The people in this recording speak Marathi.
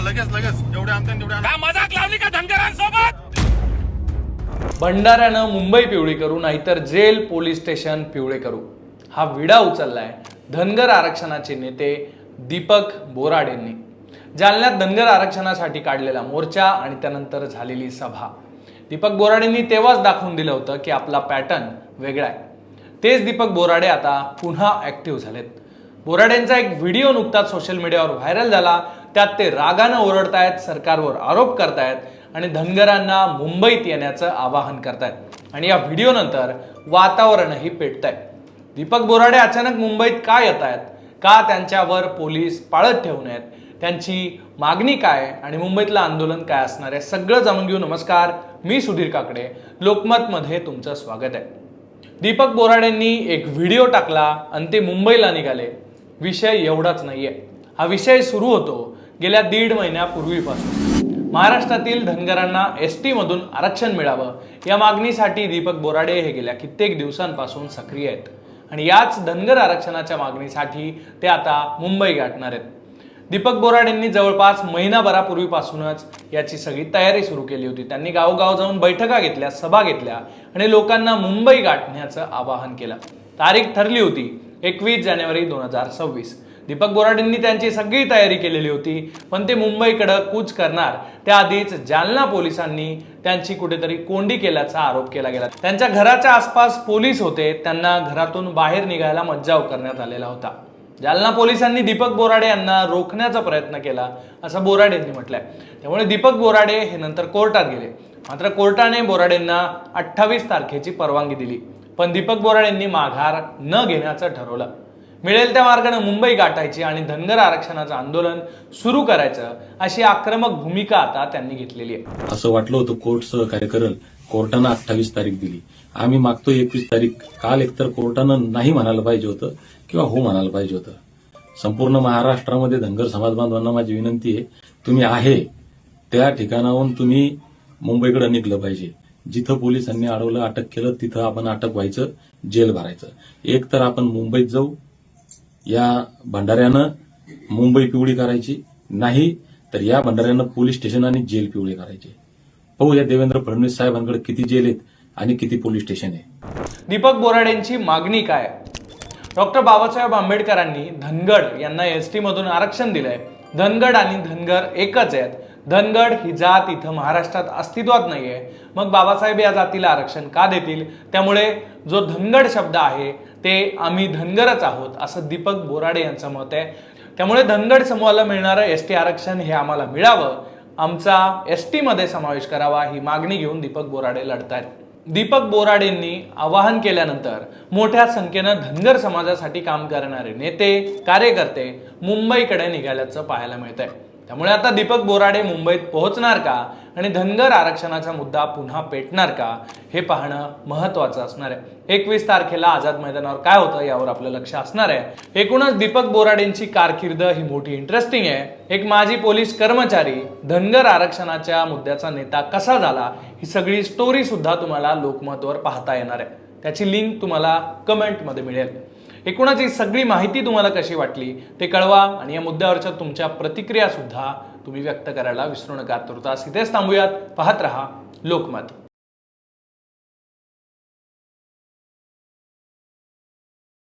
लगेच लगेच. जेवढे आणते तेवढे आणा. का मजाक लावली का धनगरांसोबत? भंडाऱ्यानं मुंबई पिवळी करू नाहीतर जेल पोलीस स्टेशन पिवळे करू. हा विडा उचललाय धनगर आरक्षणाचे नेते दीपक बोराडेंनी. जालन्यात धनगर आरक्षणासाठी काढलेला मोर्चा आणि त्यानंतर झालेली सभा. दीपक बोराडेंनी तेव्हाच दाखवून दिलं होतं की आपला पॅटर्न वेगळा आहे. तेच दीपक बोराडे आता पुन्हा ऍक्टिव्ह झालेत. बोराडेंचा एक व्हिडिओ नुकताच सोशल मीडियावर व्हायरल झाला. त्यात ते रागानं ओरडतायत सरकारवर आरोप करतायत आणि धनगरांना मुंबईत येण्याचं आवाहन करतायत. आणि या व्हिडिओनंतर वातावरणही पेटतंय. दीपक बोराडे अचानक मुंबईत का येत आहेत का त्यांच्यावर पोलीस पाळत ठेवून आहेत त्यांची मागणी काय? आणि मुंबईतलं आंदोलन काय असणार आहे? सगळं जाणून घेऊ. नमस्कार मी सुधीर काकडे. लोकमतमध्ये तुमचं स्वागत आहे. दीपक बोराडेंनी एक व्हिडिओ टाकला आणि ते मुंबईला निघाले. विषय एवढाच नाहीये. हा विषय सुरू होतो गेल्या दीड महिन्यापूर्वीपासून. महाराष्ट्रातील धनगरांना एस मधून आरक्षण मिळावं या मागणीसाठी दीपक बोराडे हे गेल्या कित्येक दिवसांपासून सक्रिय आहेत. आणि याच धनगर आरक्षणाच्या मागणीसाठी ते आता मुंबई गाठणार आहेत. दीपक बोराडेंनी जवळपास महिनाभरापूर्वीपासूनच याची सगळी तयारी सुरू केली होती. त्यांनी गावोगाव जाऊन बैठका घेतल्या सभा घेतल्या आणि लोकांना मुंबई गाठण्याचं आवाहन केलं. तारीख ठरली होती एकवीस जानेवारी दोन हजार सव्वीस. दीपक बोराडेंनी त्यांची सगळी तयारी केलेली होती पण ते मुंबईकडं कूच करणार. त्याआधीच जालना पोलिसांनी त्यांची कुठेतरी कोंडी केल्याचा आरोप केला गेला. त्यांच्या घराच्या आसपास पोलीस होते त्यांना घरातून बाहेर निघायला मज्जाव करण्यात आलेला होता. जालना पोलिसांनी दीपक बोराडे यांना रोखण्याचा प्रयत्न केला असं बोराडेंनी म्हटलंय. त्यामुळे दीपक बोराडे हे नंतर कोर्टात गेले. मात्र कोर्टाने बोराडेंना अठ्ठावीस तारखेची परवानगी दिली. पण दीपक बोराडेंनी माघार न घेण्याचं ठरवलं. मिळेल त्या मार्गाने मुंबई गाठायची आणि धनगर आरक्षणाचं आंदोलन सुरू करायचं अशी आक्रमक भूमिका आता त्यांनी घेतलेली आहे. असं वाटलं होतं कोर्ट सहकार्य करेल. कोर्टानं अठ्ठावीस तारीख दिली. आम्ही मागतो एकवीस तारीख. काल एकतर कोर्टानं नाही म्हणायला पाहिजे होतं किंवा हो म्हणायला पाहिजे होतं. संपूर्ण महाराष्ट्रामध्ये धनगर समाज बांधवांना माझी विनंती आहे तुम्ही आहे. त्या ठिकाणाहून तुम्ही मुंबईकडे निघलं पाहिजे. जिथं पोलिसांनी अडवलं अटक केलं तिथं आपण अटक व्हायचं जेल भरायचं. एक तर आपण मुंबईत जाऊ या भंडाऱ्यानं मुंबई पिवळी करायची. नाही तर या भंडाऱ्यानं पोलीस स्टेशन आणि जेल पिवळी करायची. पाहू या देवेंद्र फडणवीस साहेबांकडे किती जेल आहेत आणि किती पोलीस स्टेशन आहे. दीपक बोराडेंची मागणी काय? डॉक्टर बाबासाहेब आंबेडकरांनी धनगड यांना एस टी मधून आरक्षण दिलंय. धनगड आणि धनगर एकच आहेत. धनगड ही जात इथं महाराष्ट्रात अस्तित्वात नाहीये. मग बाबासाहेब या जातीला आरक्षण का देतील? त्यामुळे जो धनगड शब्द आहे ते आम्ही धनगरच आहोत असं दीपक बोराडे यांचं मत आहे. त्यामुळे धनगड समूहाला मिळणारं एस टी आरक्षण हे आम्हाला मिळावं. आमचा एस टीमध्ये समावेश करावा ही मागणी घेऊन दीपक बोराडे लढतायत. दीपक बोराडेंनी आवाहन केल्यानंतर मोठ्या संख्येनं धनगर समाजासाठी काम करणारे नेते कार्यकर्ते मुंबईकडे निघाल्याचं पाहायला मिळतंय. त्यामुळे आता दीपक बोराडे मुंबईत पोहोचणार का? आणि धनगर आरक्षणाचा मुद्दा पुन्हा पेटणार का? हे पाहणं महत्वाचं असणार आहे. एकवीस तारखेला आझाद मैदानावर काय होतं यावर आपलं लक्ष असणार आहे. एकूणच दीपक बोराडेंची कारकीर्द ही मोठी इंटरेस्टिंग आहे. एक माजी पोलीस कर्मचारी धनगर आरक्षणाच्या मुद्द्याचा नेता कसा झाला ही सगळी स्टोरी सुद्धा तुम्हाला लोकमतवर पाहता येणार आहे. त्याची लिंक तुम्हाला कमेंटमध्ये मिळेल. एकूणच ही सगळी माहिती तुम्हाला कशी वाटली ते कळवा आणि या मुद्द्यावरच्या तुमच्या प्रतिक्रिया सुद्धा तुम्ही व्यक्त करायला विसरू नका. तुर्तास इथेच थांबूयात. पाहत रहा लोकमत.